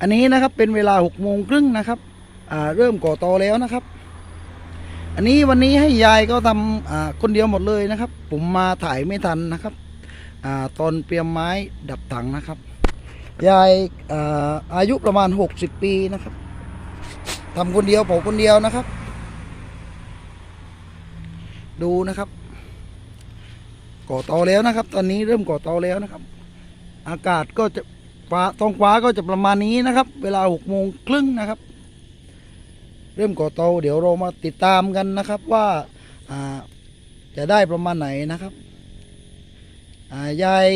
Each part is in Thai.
อันนี้นะครับเป็นเวลาหกโมงครึ่งนะครับเริ่มก่อตอแล้วนะครับ อันนี้วันนี้ให้ยายก็ทำคนเดียวหมดเลยนะครับ ผมมาถ่ายไม่ทันนะครับอตอนเตรียมไม้ดับถังนะครับ ยายอาอายุประมาณ 60 ปีนะครับทำคนเดียวผาคนเดียวนะครับ ดูนะครับก่อตาแล้วนะครับ ตอนนี้เริ่มก่อตาแล้วนะครับ อากาศก็จะ ฟ้าท้องฟ้าก็จะประมาณนี้นะครับ เวลาหกโมงครึ่งนะครับ เริ่มก่อเตาเดี๋ยวเรามาติดตามกันนะครับว่าจะได้ประมาณไหนนะครับยาย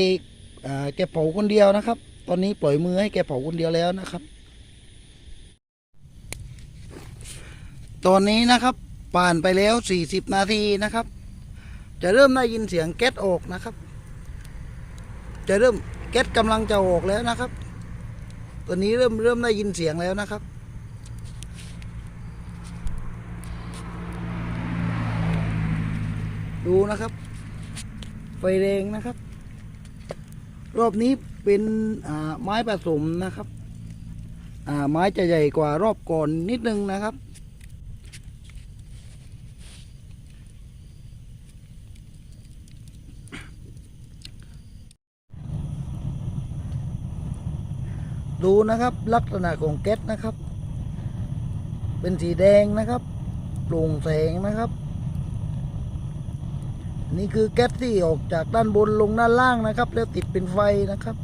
แกเผาคนเดียวนะครับ ตอนนี้ปล่อยมือให้แกเผาคนเดียวแล้วนะครับ ตอนนี้นะครับผ่านไปแล้ว40นาทีนะครับ จะเริ่มได้ยินเสียงแก๊สออกนะครับ จะเริ่ม แก๊สกำลังจะออกแล้วนะครับตอนนี้เริ่มเริ่มได้ยินเสียงแล้วนะครับดูนะครับ ไฟแรงนะครับ รอบนี้เป็นไม้ผสมนะครับไม้จะใหญ่กว่ารอบก่อนนิดนึงนะครับ ดูนะครับลักษณะของแก๊สนะครับ เป็นสีแดงนะครับโปร่งแสงนะครับ นี่คือแก๊สที่ออกจากด้านบนลงด้านล่างนะครับ แล้วติดเป็นไฟนะครับ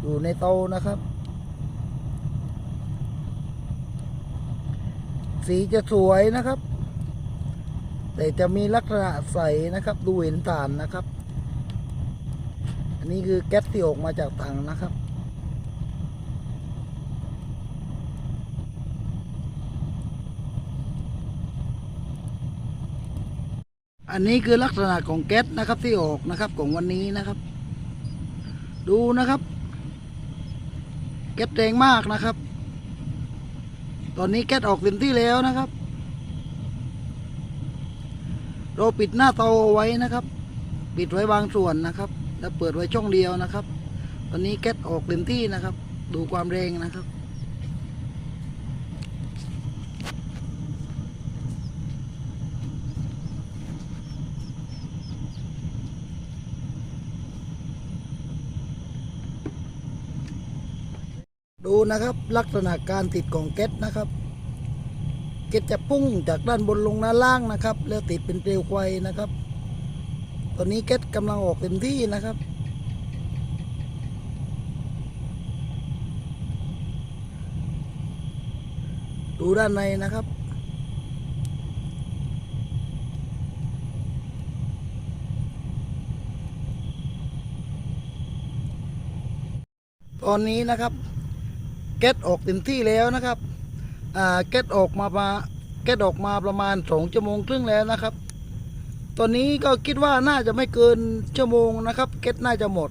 อยู่ในเตานะครับ สีจะสวยนะครับ แต่จะมีลักษณะใสนะครับ ดูเห็นฐานนะครับ อันนี้คือแก๊สที่ออกมาจากถังนะครับ อันนี้คือลักษณะของแก๊สนะครับที่ออกนะครับของวันนี้นะครับ ดูนะครับ แก๊สแรงมากนะครับ ตอนนี้แก๊สออกเต็มที่แล้วนะครับ เราปิดหน้าเตาไว้นะครับ ปิดไว้บางส่วนนะครับ แล้วเปิดไว้ช่องเดียวนะครับ ตอนนี้แก๊สออกเต็มที่นะครับ ดูความแรงนะครับ ดูนะครับลักษณะการติดของแก๊สนะครับแก๊สจะพุ่งจากด้านบนลงด้านล่างนะครับ แล้วติดเป็นเปลวไฟนะครับ ตอนนี้แก๊สกำลังออกเต็มที่นะครับ ดูด้านในนะครับตอนนี้นะครับ แก๊สออกเต็มที่แล้วนะครับอ่าแก๊สออกมามาแก๊สออกมาประมาณสองชั่วโมงครึ่งแล้วนะครับ ตอนนี้ก็คิดว่าน่าจะไม่เกินชั่วโมงนะครับแก๊สน่าจะหมด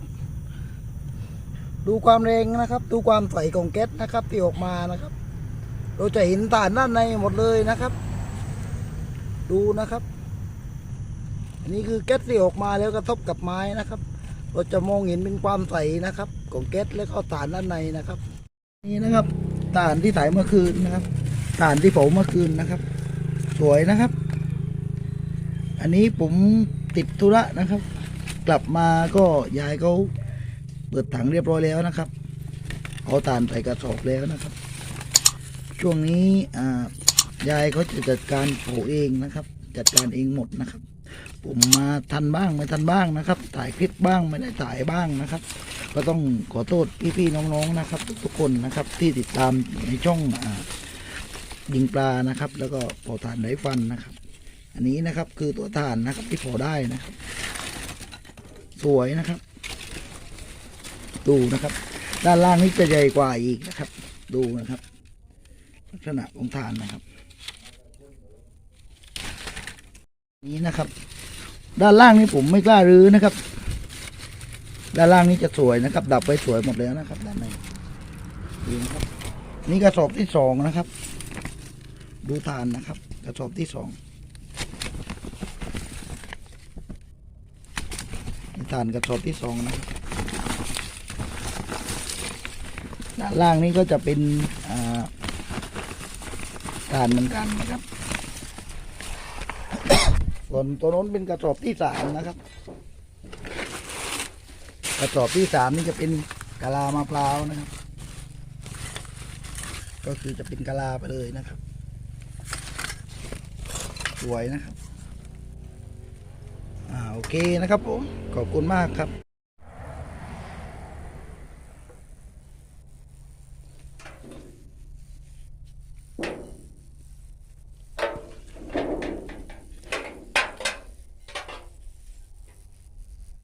ดูความแรงนะครับ ดูความใสของแก๊สนะครับที่ออกมานะครับ เราจะเห็นฐานด้านในหมดเลยนะครับ ดูนะครับ อันนี้คือแก๊สที่ออกมาแล้วกระทบกับไม้นะครับ เราจะมองเห็นเป็นความใสนะครับ ของแก๊สแล้วก็ฐานด้านในนะครับ นี่นะครับฐานที่ถ่ายเมื่อคืนนะครับฐานที่ผาเมื่อคืนนะครับ สวยนะครับ อันนี้ผมติดธุระนะครับ กลับมาก็ยายเขาเปิดถังเรียบร้อยแล้วนะครับ เอาฐานใส่กระสอบแล้วนะครับ ช่วงนี้อ่ายายเขาจะจัดการเผาเองนะครับ จัดการเองหมดนะครับ ผมมาทันบ้างไม่ทันบ้างนะครับ ถ่ายคลิปบ้างไม่ได้ถ่ายบ้างนะครับ ก็ต้องขอโทษพี่ๆน้องๆนะครับ ทุกคนนะครับที่ติดตามในช่องอยิงปลานะครับ แล้วก็เผาถ่านไร้ฟันนะครับ อันนี้นะครับคือตัวถ่านนะครับที่เผาได้นะครับ สวยนะครับ ดูนะครับ ด้านล่างนี้จะใหญ่กว่าอีกนะครับ ดูนะครับ ลักษณะของถ่านนะครับ นี้นะครับ ด้านล่างนี้ผมไม่กล้ารื้อนะครับ ด้านล่างนี้จะสวยนะครับ ดับไปสวยหมดแล้วนะครับ ด้านในดูนะครับนี่กระสอบที่สองนะครับ ดูทานนะครับ กระสอบที่สองทานกระสอบที่สองนะครับด้านล่างนี้ก็จะเป็นอ่าการเหมือนกันนะครับ ส่วนตัวน้นเป็นกระสอบที่สามนะครับ กระสอบที่สามนี่จะเป็นกะลามะพร้าวนะครับ ก็คือจะเป็นกะลาไปเลยนะครับ สวยนะครับ อ่าโอเคนะครับผมขอบคุณมากครับ